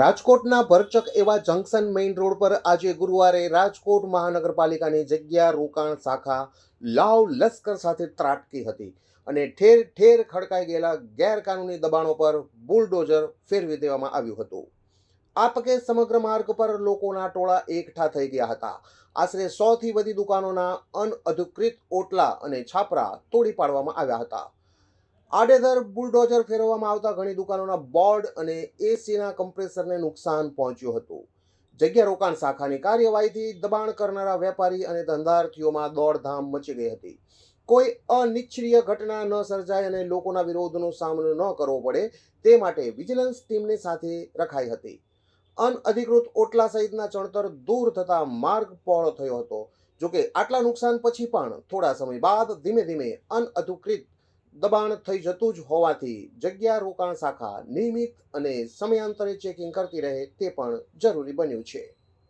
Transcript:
રાજકોટના ભરચક એવા junction main road પર આજે ગુરુવારે રાજકોટ મહાનગરપાલિકાની જગ્યા રોકાણ શાખા લાવ લશ્કર સાથે ત્રાટકી હતી અને ઠેર ઠેર ખડકાઈ ગયેલા ગેરકાનૂની દબાણો પર બુલડોઝર ફેરવી દેવામાં આવ્યું હતું. આ તકે સમગ્ર માર્ગ પર લોકોના ટોળા એકઠા થઈ ગયા હતા. આશરે સોથી વધુ દુકાનોના અનઅધિકૃત ઓટલા અને છાપરા તોડી પાડવામાં આવ્યા હતા. આડેધર બુલડોઝર ફેરવવામાં આવતા ઘણી દુકાનોના બોર્ડ અને એસીના કમ્પ્રેસરને નુકસાન પહોંચ્યું હતું. જગ્યા રોકાણ શાખાની કાર્યવાહીથી દબાણ કરનારા વેપારી અને ધંધાર્થીઓમાં દોડધામ મચી ગઈ હતી. કોઈ અનિચ્છનીય ઘટના ન સર્જાય અને લોકોના વિરોધનો સામનો ન કરવો પડે તે માટે વિજિલન્સ ટીમને સાથે રખાઈ હતી. અનઅધિકૃત ઓટલા સહિતના ચણતર દૂર થતા માર્ગ પહોળો થયો હતો. જોકે આટલા નુકસાન પછી પણ થોડા સમય બાદ ધીમે ધીમે અનઅધિકૃત દબાણ થઈ જતું જ હોવાથી જગ્યા રોકાણ શાખા નિયમિત અને સમયાંતરે ચેકિંગ કરતી રહે તે પણ જરૂરી બન્યું છે.